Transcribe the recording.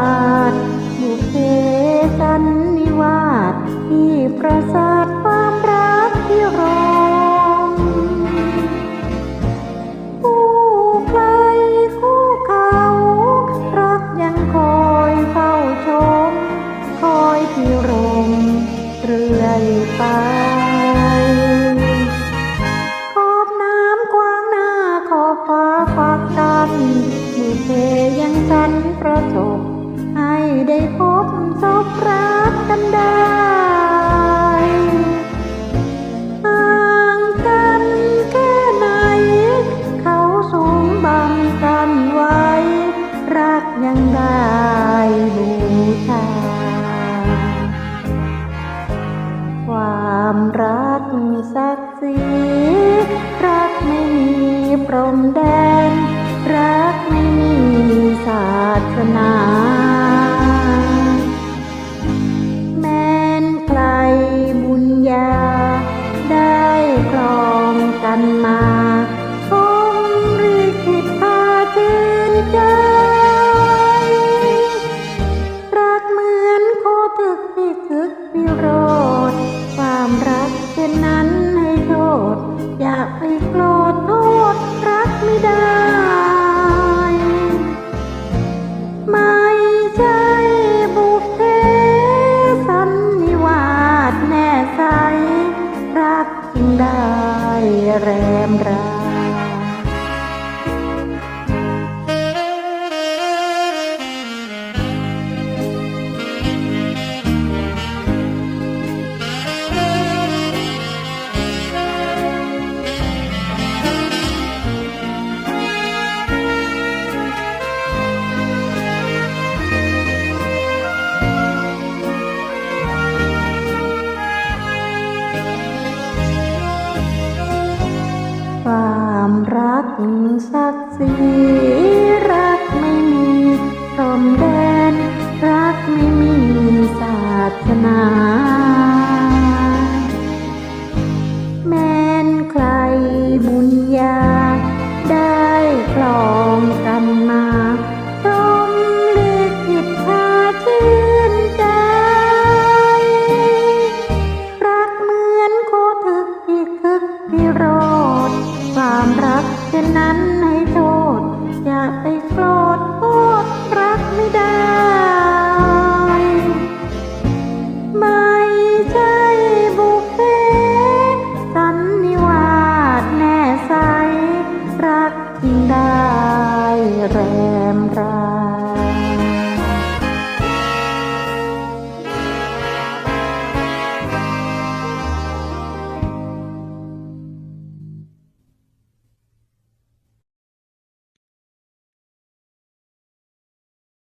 heart รักยังได้บุ ช่นนั้นให้โทษ อยากไปโกรธโทษรักไม่ได้ ไม่ใช่บุพเทสันนิวาสแน่ใจรักจึงได้แรง ความรักศักดิ์ศรีรักไม่มีพรมแดน